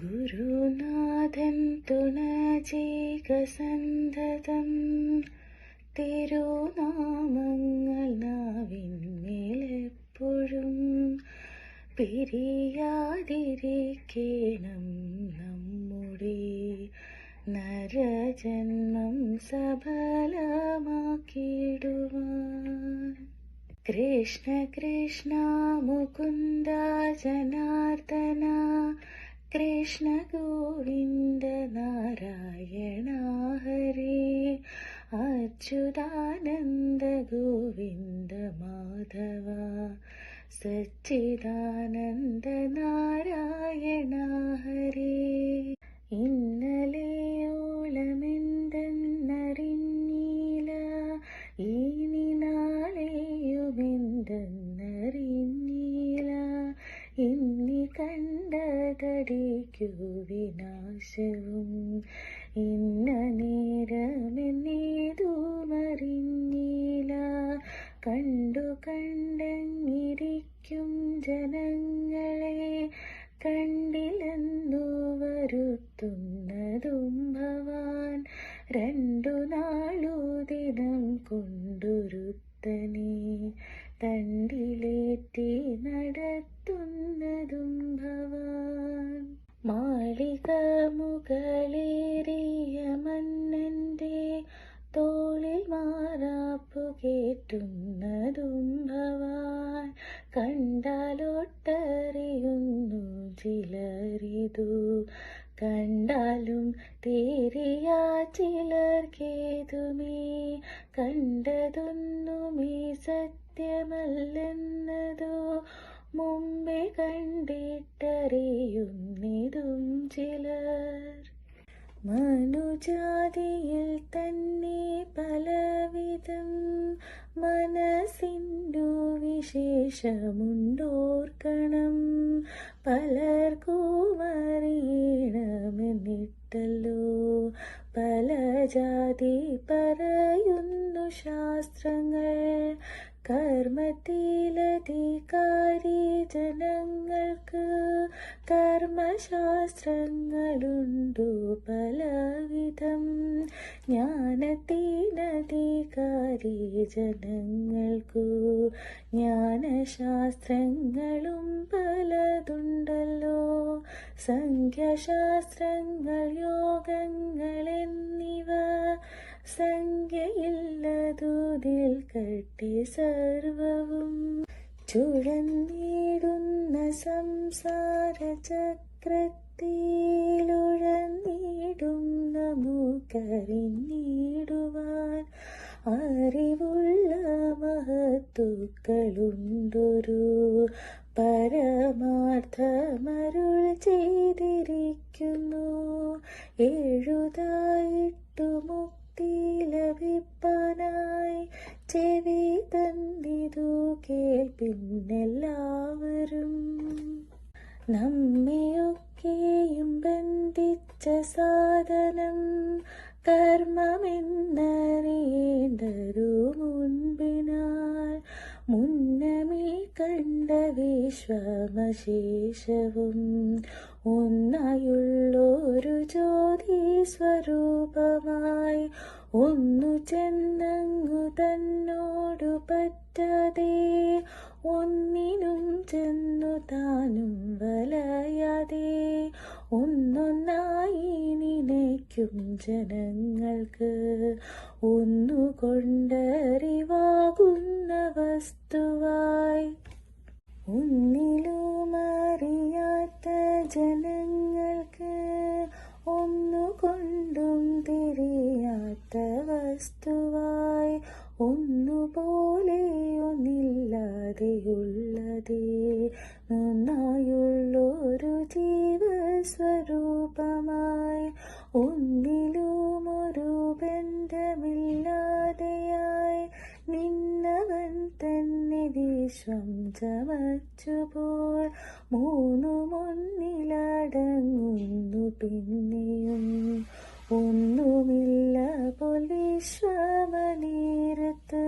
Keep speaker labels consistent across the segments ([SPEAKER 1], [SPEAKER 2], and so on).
[SPEAKER 1] ഗുരുനാഥൻ തുണജീകസന്ധതം തിരുനാമങ്ങൾ നാവിന്മേലെപ്പോഴും പിരിയാതിരിക്കണം നമ്മുടെ നരജന്മം സഫലമാക്കിയിടുവാൻ. കൃഷ്ണ കൃഷ്ണ മുകുന്ദ ജനാർദ്ദന കൃഷ്ണ ഗോവിന്ദ നാരായണ ഹരേ. അച്യുതാനന്ദ ഗോവിന്ദ മാധവ. സച്ചിദാനന്ദ നാരായണ ഹരേ. ഇന്നലെയോളമെന്തെന്നറിഞ്ഞില്ല. ഇനി നാളെയുമെന്തെന്നറിഞ്ഞില്ല see ചിലർക്കേതുമേ കണ്ടതൊന്നുമേ സത്യമല്ലെന്നതോ? മുമ്പേ കണ്ടിട്ടറിയുന്നതും ചിലർ. മനുജാതിയിൽ തന്നെ പലവിധം മനസ്സിന്റെ വിശേഷമുണ്ടോർക്കണം. പലർക്കും അറിയണമെന്നിട്ടല്ലോ പല ജാതി പറയുന്നു ശാസ്ത്രങ്ങൾ. കർമ്മത്തിലധികാരി ജനങ്ങൾക്ക് കർമ്മശാസ്ത്രങ്ങളുണ്ടു പലവിധം. ജ്ഞാനത്തിനധികാരി ജനങ്ങൾക്കു ജ്ഞാനശാസ്ത്രങ്ങളും പലതുണ്ടല്ലോ സംഖ്യാശാസ്ത്രങ്ങൾ യോഗങ്ങൾ എന്നിവ സംഖ്യയില്ലതുതിൽ കെട്ടി സർവവും ചുഴന്നിടുന്ന സംസാര ചക്രത്തിലുഴന്നിടുന്ന നമുക്കറിഞ്ഞിടുവാൻ അറിവുള്ള മഹത്തുക്കളുണ്ടൊരു പരമാർത്ഥമരുൾ ചെയ്തിരിക്കുന്നു. എഴുതായിട്ടു മുക്തി ലഭിപ്പാനായി ചെവി തന്നിതു കേൾപ്പിന്നെല്ലാവരും നമ്മയൊക്കെയും ബന്ധിച്ച സാധനം കർമ്മമെന്നറിയേണ്ടതു വിശ്വമശേഷവും ഒന്നായുള്ളൊരു ജ്യോതി സ്വരൂപമായി ഒന്നു ചെന്നങ്ങു തന്നോടു പറ്റതേ. ഒന്നിനും ചെന്നു താനും വലയാതെ. ഒന്നൊന്നായി നിനയ്ക്കും ജനങ്ങൾക്ക് ഒന്നുകൊണ്ടറിവാകുന്ന വസ്തുവായി ഒന്നിലും അറിയാത്ത ജനങ്ങൾക്ക് ഒന്നുകൊണ്ടും തിരിയാത്ത വസ്തുവായി ഒന്നുപോലെ ഒന്നില്ലാതെയുള്ളതേ നന്നായുള്ളൊരു ജീവസ്വരൂപമായി ഒന്നിലും ചമച്ചുപോൾ മൂന്നുമൊന്നിലടങ്ങുന്നു പിന്നെയും. ഒന്നുമില്ല പൊലീശ്വനീരത്ത് വിശ്വമനേരത്ത്.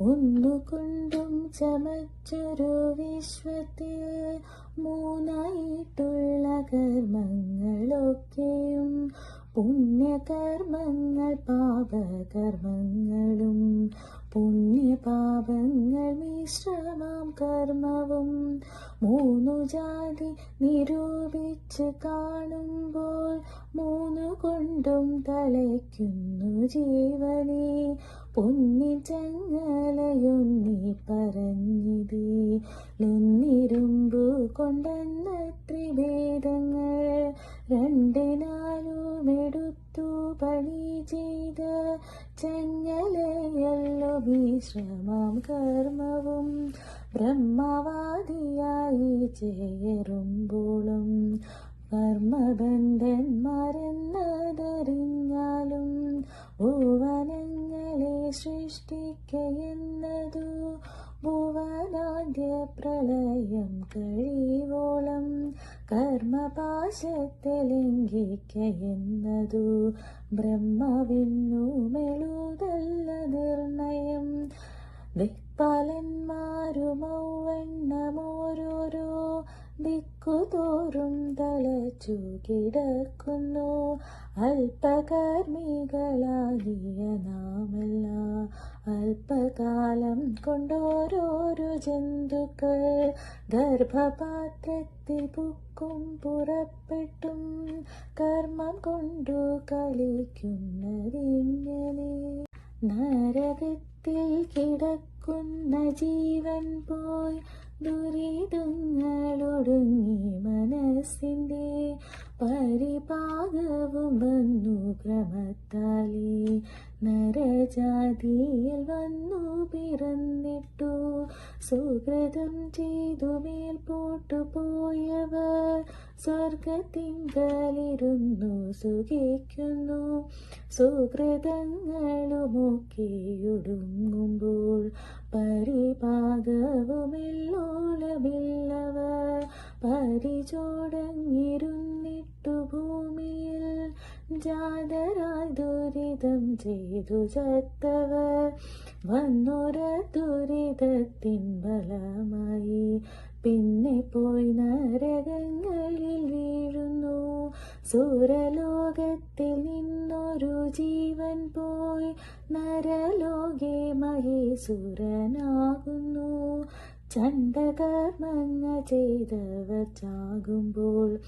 [SPEAKER 1] ഒന്നുകൊണ്ടും ചമച്ചൊരു വിശ്വത്തിൽ മൂന്നായിട്ടുള്ള കർമ്മങ്ങളൊക്കെയും പുണ്യകർമ്മങ്ങൾ പാപകർമ്മങ്ങളും പുണ്യപാപങ്ങൾ മിശ്രമാം കർമ്മവും മൂന്നു ജാതി നിരൂപിച്ച് കാണുമ്പോൾ മൂന്നു കൊണ്ടും തളയ്ക്കുന്നു ജീവനെ. പൊന്നി ചങ്ങലയൊന്നി പറഞ്ഞിതി. ലൊന്നിരുമ്പു കൊണ്ടെന്ന ത്രിഭേദങ്ങൾ രണ്ടിനാലുമെടുത്തു പണി ചെയ്ത ചെങ്ങലയല്ലോ വിശ്രമം കർമ്മവും ബ്രഹ്മവാദിയായി ചേരുമ്പോളും കർമ്മബന്ധന്മാരെന്നതറിഞ്ഞാലും ഭുവനങ്ങളെ സൃഷ്ടിക്കയെന്നതു ഭുവനാദ്യ പ്രളയം കഴിവോളം കർമ്മപാശത്തെ ലംഘിക്കയെന്നതു ബ്രഹ്മവിന്നു മെളുതല്ല നിർണയം ദിക്പാലന്മാരുമൗവണ്ണമോരോരോ ദിക്കുതോറും തലച്ചു കിടക്കുന്നു അല്പകർമ്മികളാകിയ നാമല്ല അല്പകാലം കൊണ്ടോരോരു ജന്തുക്കൾ ഗർഭപാത്രത്തിൽ പുക്കും പുറപ്പെട്ടും കർമ്മം കൊണ്ടു കളിക്കുന്നതിങ്ങനെ. നരകത്തിൽ കിടക്കുന്ന ജീവൻ പോയി ദുരിതങ്ങളൊടുങ്ങി മനസ്സിന്റെ പരിപാകവും വന്നു ക്രമത്താലേ. നരജാതിയിൽ വന്നു പിറന്നിട്ടു. സുഹൃതം ചെയ്തു മേൽപോട്ടു പോയവർ സ്വർഗത്തിങ്കലിരുന്നു സുഖിക്കുന്നു. സുഹൃതങ്ങളുമൊക്കെയൊടുങ്ങുമ്പോൾ പരിപാകവുമെല്ലോളമില്ലവർ പരിചോടങ്ങിരുന്നിട്ടു ഭൂമിയിൽ ജാതരായി ദുരിതം ചെയ്തു ചത്തവർ വന്നൊര ദുരിതത്തിൻ ബലമായി പിന്നെ പോയി നരകങ്ങളിൽ വീഴുന്നു. സൂരലോകത്തിൽ നിന്നൊരു ജീവൻ പോയി. നരലോകെ മഹേസുരനാകുന്നു ചണ്ടകർമ്മങ്ങ ചെയ്തവർ ചാകുമ്പോൾ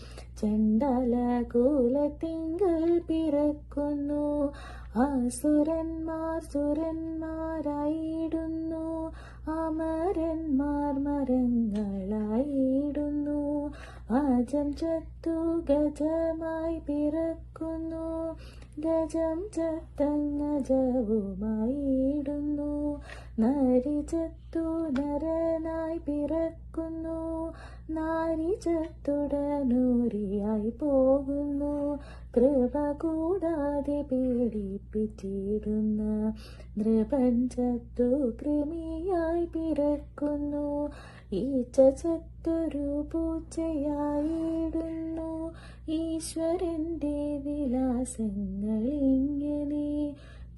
[SPEAKER 1] ചണ്ടല കൂലത്തിങ്കൾ പിറക്കുന്നു. അസുരന്മാർ സുരന്മാരായിടുന്നു. അമരന്മാർ മരങ്ങളായിടുന്നു. അജം ചത്തു ഗജമായി പിറക്കുന്നു. ഗജം ചത്തങ്ങജവുമായിടുന്നു നരി ചത്തു നരനായി പിറക്കുന്നു. നാരി ചത്തുടനൂരിയായി പോകുന്നു. കൃപ കൂടാതെ പീഡിപ്പിച്ചിടുന്ന നൃപഞ്ചത്തു കൃമിയായി പിറക്കുന്നു. ഈച്ച ചത്തൊരു പൂച്ചയായിടുന്നു ഈശ്വരന്റെ വിലാസങ്ങൾ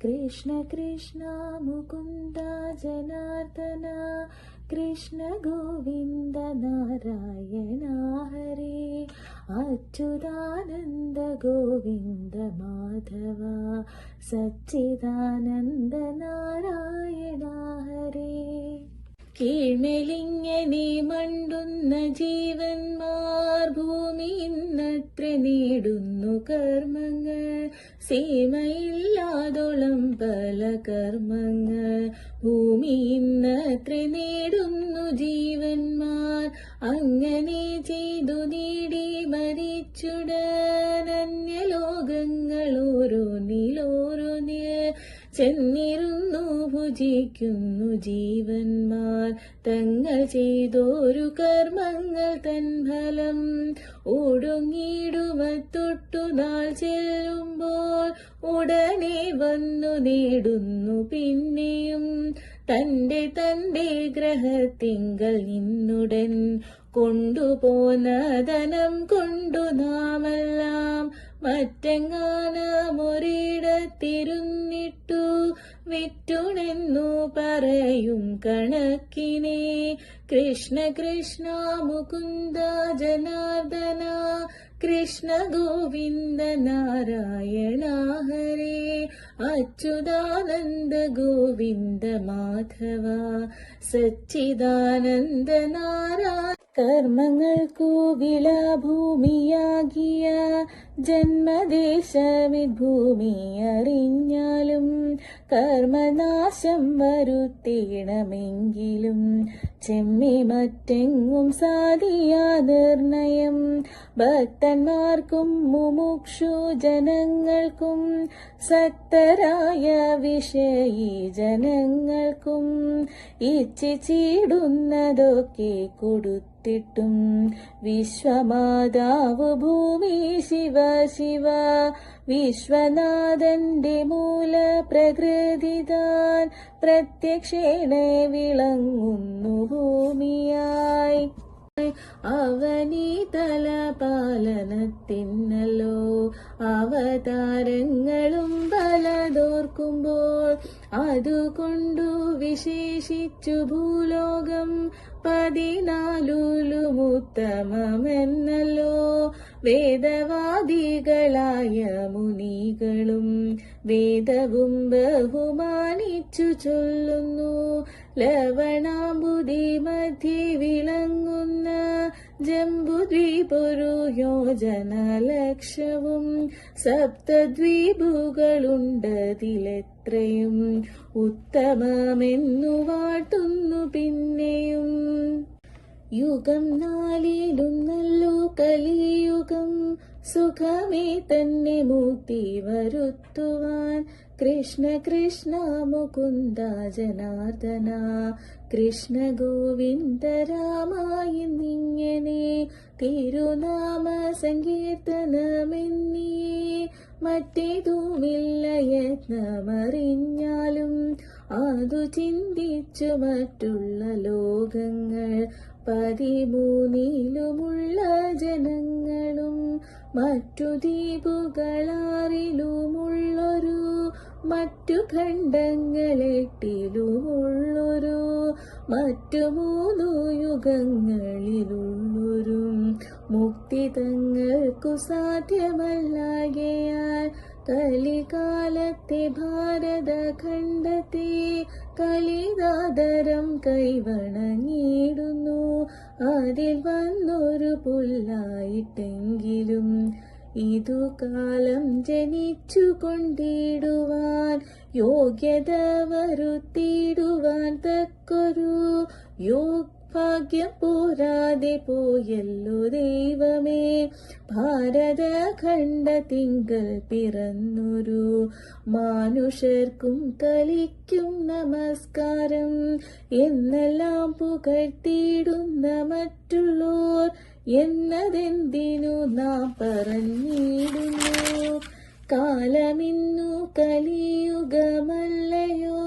[SPEAKER 1] कृष्ण कृष्ण मुकुन्द जनार्दना कृष्ण गोविन्द गोविन्दनारायणा हरे अच्युदानन्दगोविन्दमाधव सच्चिदानन्दनारायणा हरे। കീഴ്മേലിങ്ങനെ മണ്ടുന്ന ജീവന്മാർ ഭൂമി ഇന്നത്ര നേടുന്നു കർമ്മങ്ങൾ. സീമയില്ലാതോളം പല കർമ്മങ്ങൾ. ഭൂമി ഇന്നത്ര നേടുന്നു ജീവന്മാർ. അങ്ങനെ ചെയ്തു നേടി മരിച്ചുടനന്യലോകങ്ങൾ ഓരോന്നിലോരോന്നിൽ ചെന്നിരുന്നു ഭുജിക്കുന്നു ജീവന്മാർ. തങ്ങൾ ചെയ്തോരു കർമ്മങ്ങൾ തൻ ഫലം. നാൾ ചെല്ലുമ്പോൾ ഉടനെ വന്നു നേടുന്നു പിന്നെയും. തന്റെ തന്റെ ഗ്രഹത്തിങ്കൾ നിന്നുടൻ കൊണ്ടുപോന്ന ധനം കൊണ്ടു നാമെല്ലാം മറ്റെങ്ങാനമൊരിടത്തിരുന്നിട്ടു വിറ്റുണെന്നു പറയും കണക്കിനെ. കൃഷ്ണ കൃഷ്ണ മുകുന്ദ ജനാർദന കൃഷ്ണ ഗോവിന്ദ നാരായണ ഹരേ. അച്യുതാനന്ദ ഗോവിന്ദ മാധവ. സച്ചിദാനന്ദ നാരായ കർമ്മങ്ങൾക്കു വിളഭൂമിയാകിയ ജന്മദേശമിഭൂമി അറിഞ്ഞാലും കർമ്മനാശം വരുത്തിയണമെങ്കിലും ചെമ്മി മറ്റെങ്ങും സാധിയാ നിർണയം. ഭക്തന്മാർക്കും മുമുക്ഷു ജനങ്ങൾക്കും സക്തരായ വിഷയി ജനങ്ങൾക്കും ഇച്ഛിച്ചിടുന്നതൊക്കെ കൊടുത്തിട്ടും വിശ്വമാതാവ് ഭൂമി ശിവ ശിവ വിശ്വനാഥന്റെ മൂല പ്രകൃതിതാൻ പ്രത്യക്ഷേണ വിളങ്ങുന്നു ഭൂമിയായി. അവനീതല പാലനത്തിന്നല്ലോ അവതാരങ്ങളും പലതോർക്കുമ്പോൾ അതുകൊണ്ടു വിശേഷിച്ചു ഭൂലോകം പതിനാലുലുമുത്തമമെന്നല്ലോ വേദവാദികളായ മുനികളും വേദവും ബഹുമാനിച്ചു ചൊല്ലുന്നു. ലവണാംബുദി മധ്യേ വിളങ്ങുന്ന ജംബുദ്വീപൊരു യോജന ലക്ഷവും സപ്തദ്വീപുകളുണ്ടതിലെത്രയും ഉത്തമമെന്നു വാട്ടുന്നു പിന്നെയും. യുഗം നാലിടുന്നല്ലോ കലിയുഗം. സുഖമേ തന്നെ മുക്തി വരുത്തുവാൻ. കൃഷ്ണ കൃഷ്ണ മുകുന്ദ ജനാർദന കൃഷ്ണ ഗോവിന്ദ രാമായി നിങ്ങനെ തിരുനാമ സങ്കീർത്തനമെന്നീ. മറ്റേതുമില്ല യത്നമറിഞ്ഞാലും. അതു ചിന്തിച്ചു മറ്റുള്ള ലോകങ്ങൾ. പതിമൂന്നിലുമുള്ള ജനങ്ങളും മറ്റു ദ്വീപുകളാറിലുമുള്ളൊരു മറ്റു ഖണ്ഡങ്ങളെട്ടിലുമുള്ളൊരു മറ്റു മൂന്നു യുഗങ്ങളിലുള്ളൊരു. മുക്തി തങ്ങൾക്കു സാധ്യമല്ലാകയാൽ കലികാലത്തെ ഭാരതഖണ്ഡത്തെ കലിതാദരം കൈവണങ്ങിയിടുന്നു. അതിൽ വന്നൊരു പുല്ലായിട്ടെങ്കിലും ഇതു കാലം ജനിച്ചു കൊണ്ടിടുവാൻ യോഗ്യത വരുത്തിയിടുവാൻ തക്കൊരു യോഗ് ഭാഗ്യം പോരാതെ പോയല്ലോ ദൈവമേ. ഭാരത ഖണ്ഡ തിങ്കൾ പിറന്നൊരു മാനുഷർക്കും കളിക്കും നമസ്കാരം. എന്നെല്ലാം പുകഴ്ത്തിയിടുന്ന മറ്റുള്ളോർ എന്നതെന്തിനു നാം പറഞ്ഞിടുന്നു? കാലമിന്നു കലിയുഗമല്ലയോ?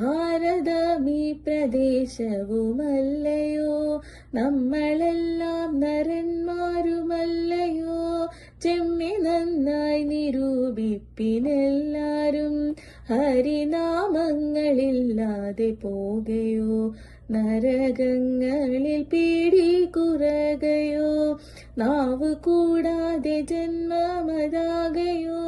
[SPEAKER 1] ഭാരതമീ പ്രദേശവുമല്ലയോ? നമ്മളെല്ലാം നരന്മാരുമല്ലയോ? ചെമ്മി നന്നായി നിരൂപിപ്പിനെല്ലാരും ഹരിനാമങ്ങളില്ലാതെ പോകയോ? നരകങ്ങളിൽ പീടി കുറകയോ? നാവ് കൂടാതെ ജന്മമതാകയോ?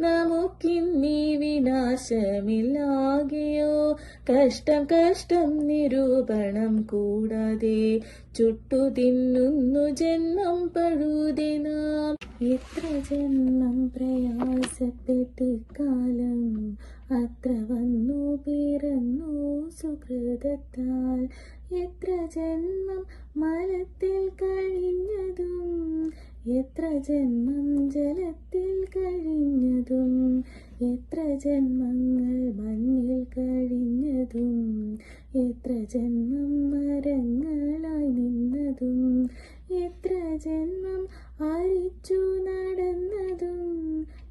[SPEAKER 1] നമുക്കിന്നീ വിനാശമില്ലാകയോ? കഷ്ടം കഷ്ടം നിരൂപണം കൂടാതെ ചുട്ടു തിന്നുന്നു ജന്മം പഴുതി നാം. എത്ര ജന്മം പ്രയാസപ്പെട്ട് കാലം അത്ര വന്നു പിറന്നു സുഹൃതത്താൽ. എത്ര ജന്മം മലത്തിൽ കഴിഞ്ഞതും എത്ര ജന്മം ജലത്തിൽ കഴിഞ്ഞതും എത്ര ജന്മങ്ങൾ മണ്ണിൽ കഴിഞ്ഞതും എത്ര ജന്മം മരങ്ങളായി നിന്നതും എത്ര ജന്മം അരിച്ചു നടന്നതും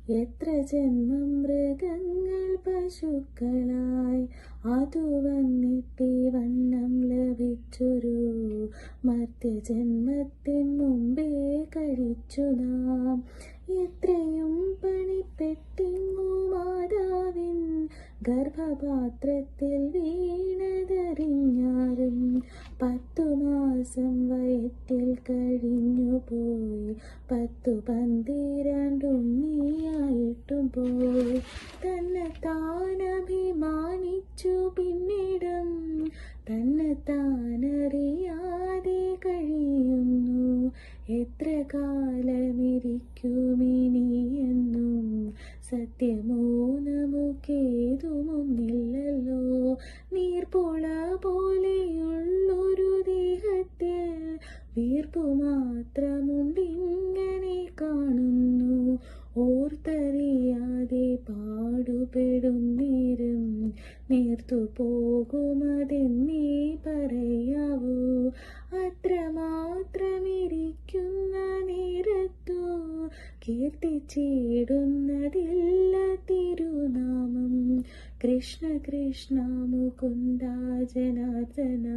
[SPEAKER 1] എത്ര ജന്മം മൃഗങ്ങൾ പശുക്കളായി അതു വന്നിട്ടേ വണ്ണം ലഭിച്ചൊരു മർത്യജന്മത്തിൻ മുമ്പേ കഴിച്ചു നാം. എത്രയും പണിപ്പെട്ടിങ്ങു മാതാവിൻ ഗർഭപാത്രത്തിൽ വീണതറിഞ്ഞാലും പത്തു മാസം വയറ്റിൽ കഴിഞ്ഞു പോയി പത്തു പന്തിരണ്ടുണ്ണിയായിട്ടും പോയി. തന്നെ താൻ അഭിമാനിച്ചു പിന്നിടം തന്നെ താനറിയാതെ കഴിയുന്നു എത്ര കാലമിരിക്കുമിനിയെന്നും സത്യമോ നമുക്കേതുമൊന്നില്ലല്ലോ. നീർപ്പുള പോലെയുള്ളൊരു ദേഹത്തിൽ വീർപ്പു മാത്രമുണ്ടിങ്ങനെ കാണുന്നു. ഓർത്തറിയാതെ പാടുപെടുന്നിരുന്നു നേരം നേർത്തു പോകുമതെന്നേ പറയാവൂ. അത്രമാത്രമിരിക്കുന്ന നേരത്തു കീർത്തിച്ചിടുന്നതില്ല തിരുനാമം. കൃഷ്ണ കൃഷ്ണ മുകുന്ദ ജനാർദ്ദന.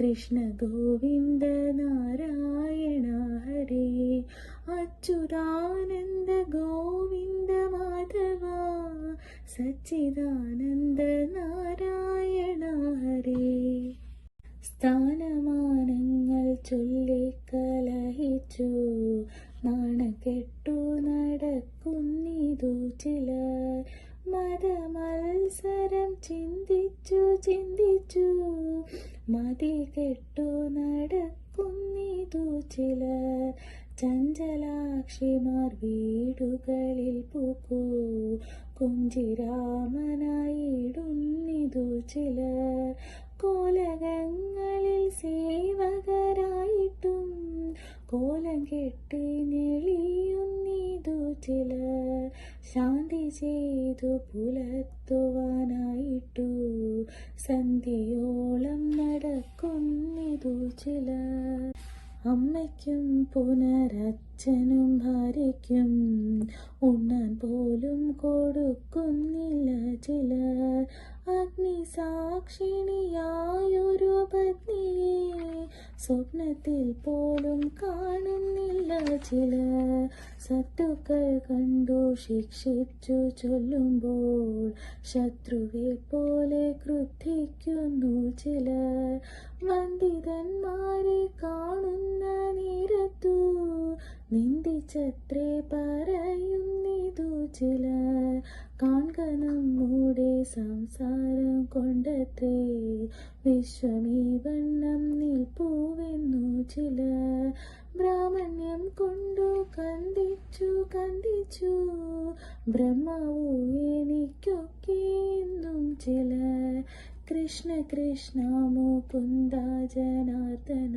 [SPEAKER 1] കൃഷ്ണ ഗോവിന്ദ നാരായണ ഹരേ. അച്യുതാനന്ദ ഗോവിന്ദ മാധവ. സച്ചിദാനന്ദ നാരായണ ഹരേ. സ്ഥാനമാനങ്ങൾ ചൊല്ലിക്കലഹിച്ചു നാണക്കെട്ടു നടക്കുന്നിതു ചിലർ. മതമത്സരം ചിന്തിച്ചു ചിന്തിച്ചു മതി കെട്ടു നടക്കുന്നിതു ചിലർ. ചഞ്ചലാക്ഷിമാർ വീടുകളിൽ പൂക്കൂ. കുഞ്ചിരാമനായിടുന്നിതു ചിലർ. കോലകങ്ങളിൽ സേവകരായിട്ടും കോലം കെട്ടി നെളിയുന്നിതു ചിലർ ശാന്തി ചെയ്തു പുലർത്തുവാനായിട്ടു. സന്ധ്യയോളം നടക്കുന്നിതു ചിലർ. അമ്മയ്ക്കും പുനരച്ഛനും ഭാര്യയ്ക്കും ഉണ്ണാൻ പോലും കൊടുക്കുന്നില്ല ചിലർ. അഗ്നിസാക്ഷിണിയായൊരു പത്നിയെ സ്വപ്നത്തിൽ പോലും കാണുന്നില്ല ചിലർ. സത്തുക്കൾ കണ്ടു ശിക്ഷിച്ചു ചൊല്ലുമ്പോൾ ശത്രുവെ പോലെ ക്രുദ്ധിക്കുന്നു ചിലർ. വന്ദിതന്മാരെ കാണുന്ന നേരത്തു നിന്ദിച്ചത്രേ പറയുന്നിതു ചിലർ കാൺക നമ്മുടെ സംസാരം കൊണ്ടത്രേ? വിശ്വമീ വണ്ണം നിൽപ്പൂവെന്നു ചിലർ ബ്രാഹ്മണ്യം കൊണ്ടു കന്ദിച്ചു കന്ദിച്ചു ബ്രഹ്മവോ എനിക്കൊക്കെ എന്നും ചിലർ കൃഷ്ണ കൃഷ്ണ മുകുന്ദ ജനാർദ്ദന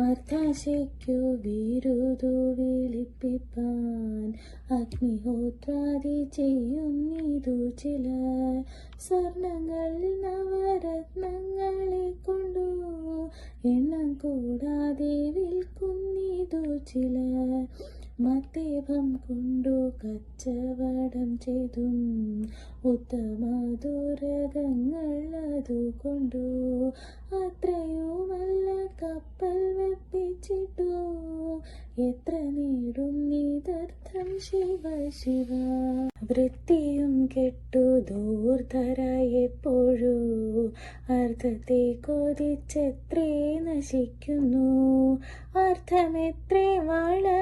[SPEAKER 1] അർത്ഥാശയ്ക്കു വിരുതു വിളിപ്പിപ്പാൻ അഗ്നിഹോത്രാദി ചെയ്യുന്നിതു ചില സ്വർണങ്ങൾ നവരത്നങ്ങളെ കൊണ്ടു. എണ്ണം കൂടാതെ വിൽക്കുന്നിതു ചിലർ മത്തേപം കൊണ്ടു കച്ചവടം ചെയ്തും ഉത്തമദുരകങ്ങൾ അതുകൊണ്ടു അത്രയുമല്ല കപ്പൽ വെപ്പിച്ചിട്ടു എത്ര നേടും നീതർത്ഥം ശിവ ശിവ. വൃത്തിയും കെട്ടു ദൂർധര എപ്പോഴൂ. അർത്ഥത്തെ കൊതിച്ചെത്രേ നശിക്കുന്നു. അർത്ഥമെത്രേ വളരെയുണ്ടായാലും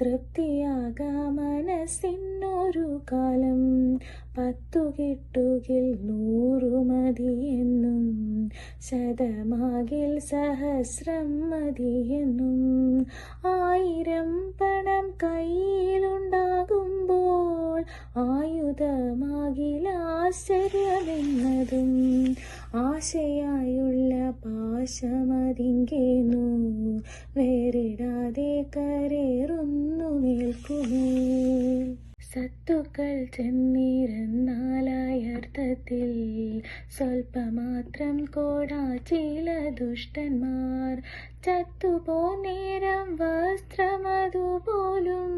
[SPEAKER 1] തൃപ്തിയാകാ മനസ്സിനൊരു കാലം. പത്തു കിട്ടുകിൽ നൂറു മതിയെന്നും ശതമാകിൽ സഹസ്രം മതിയെന്നും ആയിരം പണം കയ്യിലുണ്ടാകുമ്പോൾ ആയുധമാകിൽ ആശ്ചര്യമെന്നതും ആശയായുള്ള പാശമതിങ്കേന്നു. വേറിടാതെ കരേറുന്നു നിൽക്കുമേ സത്തുക്കൾ ചെന്നിരുന്നാലായർത്ഥത്തിൽ സ്വൽപ്പമാത്രം കോടാ ചില ദുഷ്ടന്മാർ. ചത്തുപോ നേരം വസ്ത്രമതുപോലും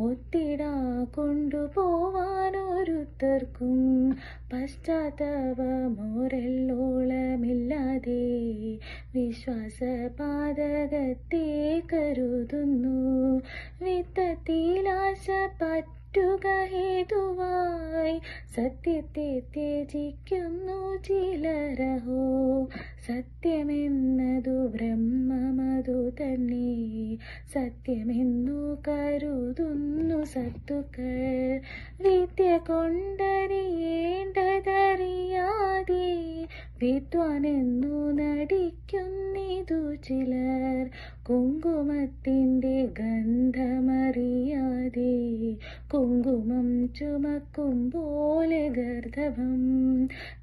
[SPEAKER 1] ഒത്തിടാ കൊണ്ടുപോവാനൊരുത്തർക്കും. പശ്ചാത്തപമോരെല്ലോളമില്ലാതെ വിശ്വാസപാതകത്തെ കരുതുന്നു. വിത്തത്തിലാശ പറ്റുക ഹേതുവായി സത്യത്തെ ത്യജിക്കുന്നു ചിലരഹോ. സത്യമെന്നതു ബ്രഹ്മമതു തന്നെ. സത്യമെന്നു കരുതുന്നു സത്തുക്കൾ വിദ്യ കൊണ്ടറിയേണ്ടതറിയാതെ വിദ്വാനെന്നു നടിക്കുന്നിതു ചിലർ. കുങ്കുമത്തിന്റെ ഗന്ധമറിയാതെ കുങ്കുമം ചുമക്കും പോലെ ഗർദ്ധഭം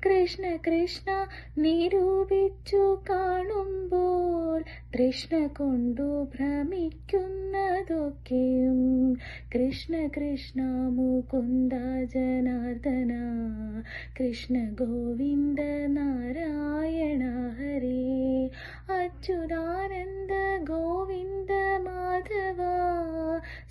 [SPEAKER 1] കൃഷ്ണ കൃഷ്ണ നിരൂപിച്ചു കാണുമ്പോൾ തൃഷ്ണ കൊണ്ടു ഭ്രമിക്കുന്നതൊക്കെയും. കൃഷ്ണ കൃഷ്ണ മുകുന്ദ ജനാർദ്ദന കൃഷ്ണ ഗോവിന്ദ നാരായണ ഹരേ. അച്യുതാനന്ദ ഗോവിന്ദ മാധവ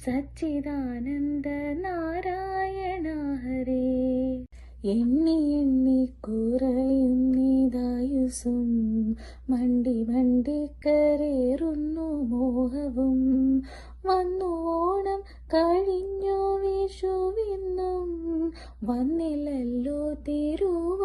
[SPEAKER 1] സച്ചിദാനന്ദ നാരായണ ഹരേ. എണ്ണി എണ്ണി കുറയുന്നിതായുസും മണ്ടി മണ്ടി കരേറുന്നു മോഹവും. വന്നു ഓണം കഴിഞ്ഞു വിഷുവിന്നും വന്നില്ലല്ലോ തിരുവാതിരയും.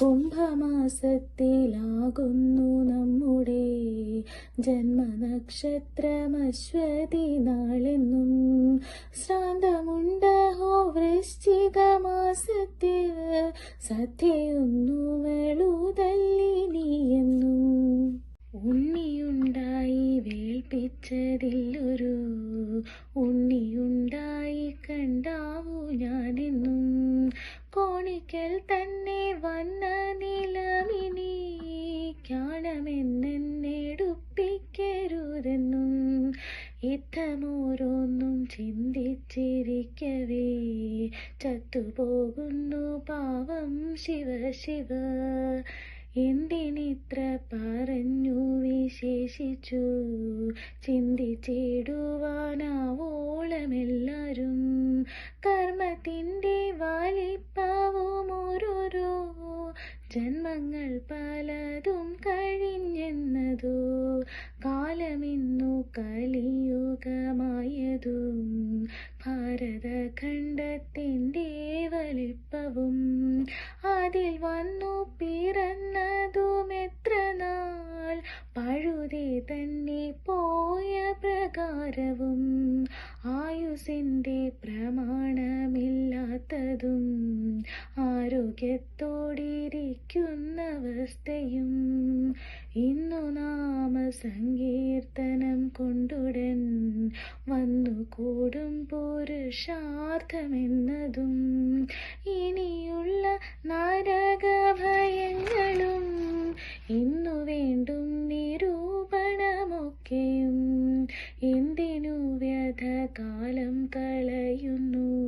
[SPEAKER 1] കുംഭമാസത്തിലാകുന്നു നമ്മുടെ ജന്മനക്ഷത്രം ജന്മനക്ഷത്രമശ്വതി നാളെന്നും. ശ്രാന്തമുണ്ടഹോ വൃശ്ചിക മാസത്തിൽ സത്യയൊന്നു വെളുതല്ലി നീയെന്നും. ഉണ്ണിയുണ്ടായി വേൽപ്പിച്ചതില്ലൊരു ഉണ്ണിയുണ്ടായി കണ്ടാവൂ ഞാനെന്നും. കോണിക്കൽ തന്നെ വന്ന നിലമിനി കാണമെന്നെടുപ്പിക്കരുതെന്നും യുദ്ധമോരോന്നും ചിന്തിച്ചിരിക്കവേ ചത്തുപോകുന്നു പാവം ശിവ ശിവ ആയുസിന്റെ പ്രമാണമില്ലാത്തതും ആരോഗ്യത്തോടിരിക്കുന്നവസ്ഥയും ഇന്നു നാമ സങ്കീർത്തനം കൊണ്ടുടൻ. വന്നു കൂടും പുരുഷാർത്ഥമെന്നതും. ഇനിയുള്ള നരകഭയങ്ങളും ഇന്നു വേണ്ടും നിരൂപണമൊക്കെയും. എന്തിനു വ്യഥ കാലം കളയുന്നു?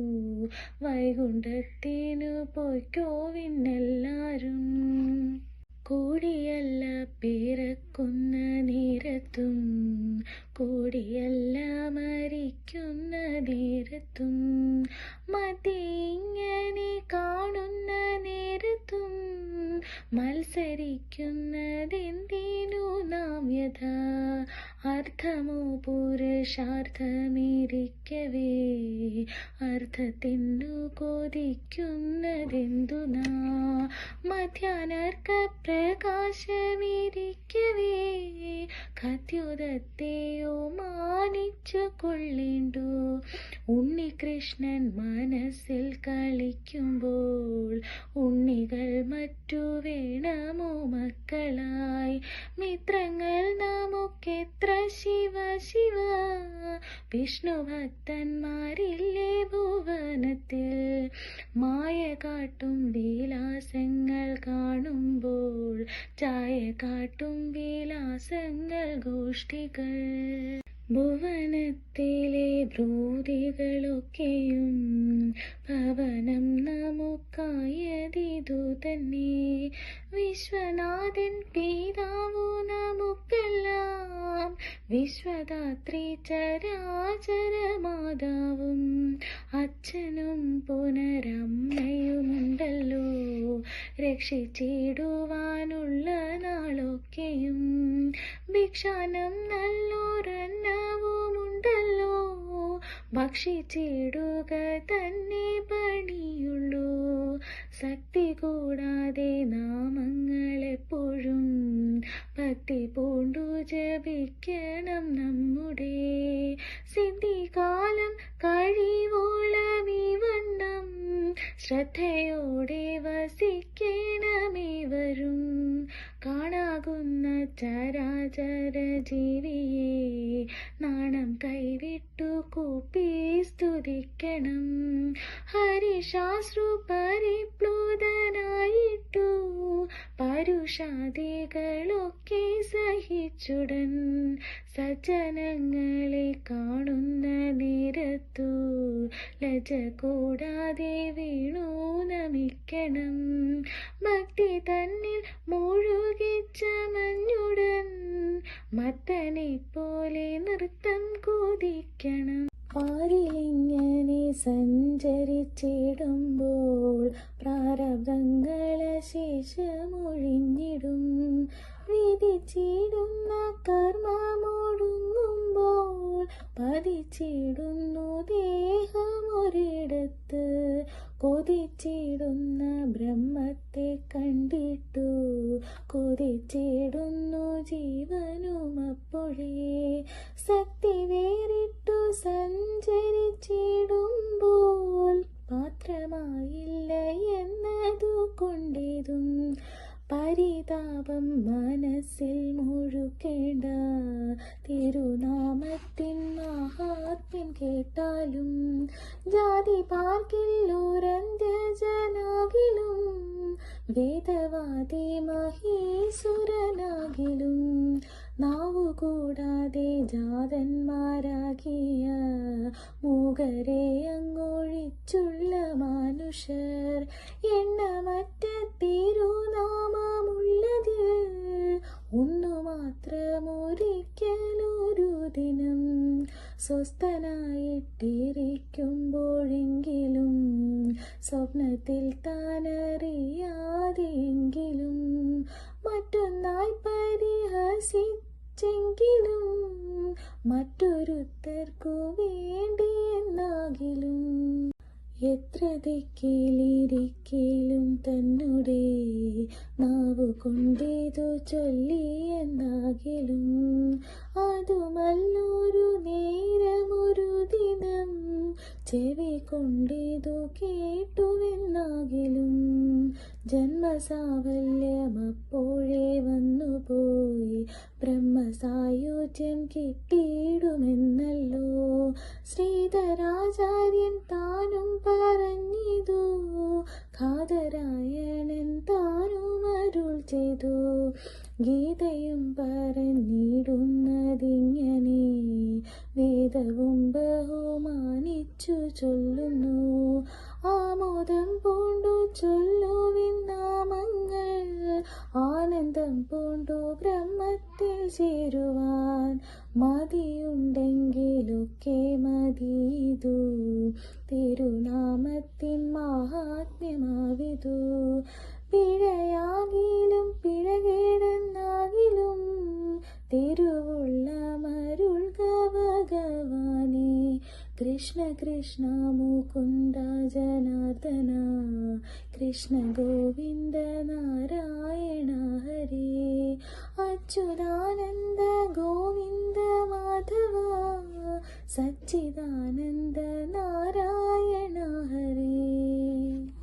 [SPEAKER 1] വൈകുണ്ഠത്തിനു പൊയ്ക്കോവിന്നെല്ലാരും കൂടിയല്ല പിറക്കുന്ന നേരത്തും കൂടിയല്ല മരിക്കുന്ന നേരത്തും മതി ഇങ്ങനെ കാണുന്ന നേരത്തും മത്സരിക്കുന്നതെന്തിനു നാം യഥ അർത്ഥമോ പുരുഷാർത്ഥമിരിക്കവേ? അർത്ഥത്തിനു കൊതിക്കുന്നതെന്തു മധ്യാനർക്ക പ്രകാശമിരിക്കവേ? കത്യുതത്തെയോ മാനിച്ചു കൊള്ളേണ്ടു? ഉണ്ണികൃഷ്ണൻ മനസ്സിൽ കളിക്കുമ്പോൾ ഉണ്ണികൾ മറ്റു വേണമോ മക്കളായി? മിത്രങ്ങൾ നമുക്കെത്ര ശിവ ശിവ വിഷ്ണു ഭക്തന്മാരില്ലേ ഭുവനത്തിൽ മായ കാട്ടും വിലാസങ്ങൾ കാണുമ്പോൾ ചായ കാട്ടും വിലാസങ്ങൾ ഗോഷ്ഠികൾ ഭുവനത്തിലെ ഭ്രൂതികളൊക്കെയും ഭവനം നമുക്കായതിതു തന്നെ. വിശ്വനാഥൻ പിതാവു നമുക്കെല്ലാം. വിശ്വദാത്രി ചരാചരമാതാവും. അച്ഛനും പുനരമ്മയുമുണ്ടല്ലോ. രക്ഷിച്ചിടുവാനുള്ള നാളൊക്കെയും. ഭിക്ഷാനം നല്ലൊരെണ്ണവുമുണ്ടല്ലോ ഭക്ഷിച്ചിടുക തന്നെ പണിയുള്ളൂ. ശക്തി കൂടാതെ നാമങ്ങളെപ്പോഴും ഭക്തി പൂണ്ടു ജപിക്കണം നമ്മുടെ. സിദ്ധികാലം കഴിവോളമിവണ്ണം ശ്രദ്ധയോടെ വസിക്കണമേവരും. കാണാകുന്ന ചരാചര ജീവിയെ നാണം കൈവിട്ടു കൂപ്പി സ്തുതിക്കണം. ഹരിശാസ്ത്രു പരിപ്ലൂതനായിട്ടു പരുഷാദികളൊക്കെ സഹിച്ചുടൻ സജ്ജനങ്ങളെ കാണുന്ന നേരത്തു ലജ കൂടാതെ വീണു നമിക്കണം. ഭക്തി തന്നിൽ മുഴുകിച്ച മഞ്ഞുടൻ മത്തനെ പോലെ നൃത്തം കുതിക്കണം. പാരിലിങ്ങനെ സഞ്ചരിച്ചിടുമ്പോൾ പ്രാരബ്ധങ്ങള ശേഷമൊഴിഞ്ഞിടും. വിധിച്ചിടുന്ന കർമ്മമൊടുങ്ങുമ്പോൾ പതിച്ചിടുന്നു ദേഹമൊരിടത്ത്. കൊതിച്ചിടുന്ന ബ്രഹ്മത്തെ കണ്ടിട്ടു. കൊതിച്ചിടുന്നു ജീവനും അപ്പോഴേ. ശക്തി വേറിട്ടു സഞ്ചരിച്ചിടുമ്പോൾ പാത്രമായില്ല എന്നതു പരിതാപം മനസ്സിൽ മുഴുക്കേണ്ട തിരുനാമത്തിൻ മഹാത്മ്യം കേട്ടാലും ജാതി പാർക്കില്ലൂരന്ത്യജനാകിലും വേദവാദി മഹീസുരനാകിലും നാവു കൂടാതെ ജാതന്മാരാകിയ മൂകരെ അങ്ങൊഴിച്ചുള്ള മനുഷ്യർ എണ്ണമറ്റ തിരുനാമമുള്ളതിൽ ഒന്നു മാത്രമൊരിക്കലൊരു ദിനം സ്വസ്ഥനായിട്ടിരിക്കുമ്പോഴെങ്കിലും സ്വപ്നത്തിൽ താനറിയാതെങ്കിലും മറ്റൊന്നായി പരിഹസിച്ചെങ്കിലും മറ്റൊരുത്തർക്കു വേണ്ടി എന്നാകിലും എത്ര ദിക്കിലിരിക്കലും തന്നെ നാവു കൊണ്ടേതു ചൊല്ലി എന്നാകിലും അതുമല്ലൊരു നേരമൊരു ദിനം ചെവി കൊണ്ടേതു കേട്ടുവെന്നാകിലും ജന്മസാവല്യം അപ്പോഴേ വന്നുപോയി. ബ്രഹ്മസായുജ്യം കിട്ടിയിടുമെന്നല്ലോ. ശ്രീധരാചാര്യൻ താനും പറഞ്ഞിതു. ഖാദരായണൻ താനും അരുൾ ചെയ്തു. ഗീതയും പറഞ്ഞിടുന്നതിങ്ങനെ വേദവും ബഹുമാനിച്ചു ചൊല്ലുന്നു. ആമോദം പൂണ്ടു ചൊല്ലുവിൻ നാമങ്ങൾ ആനന്ദം പൂണ്ടു ബ്രഹ്മത്തിൽ ചേരുവാൻ. മതിയുണ്ടെങ്കിലൊക്കെ മതിയതു തിരുനാമത്തിൻ മഹാത്മ്യമാവിതു. പിഴയാകിലും പിഴകേടെന്നാകിലും തിരുവുള്ള कृष्ण कृष्ण मुकुन्द जनार्दना कृष्ण गोविन्द नारायण हरे अच्युतानन्द गोविन्द माधव सच्चिदानन्द नारायण हरे।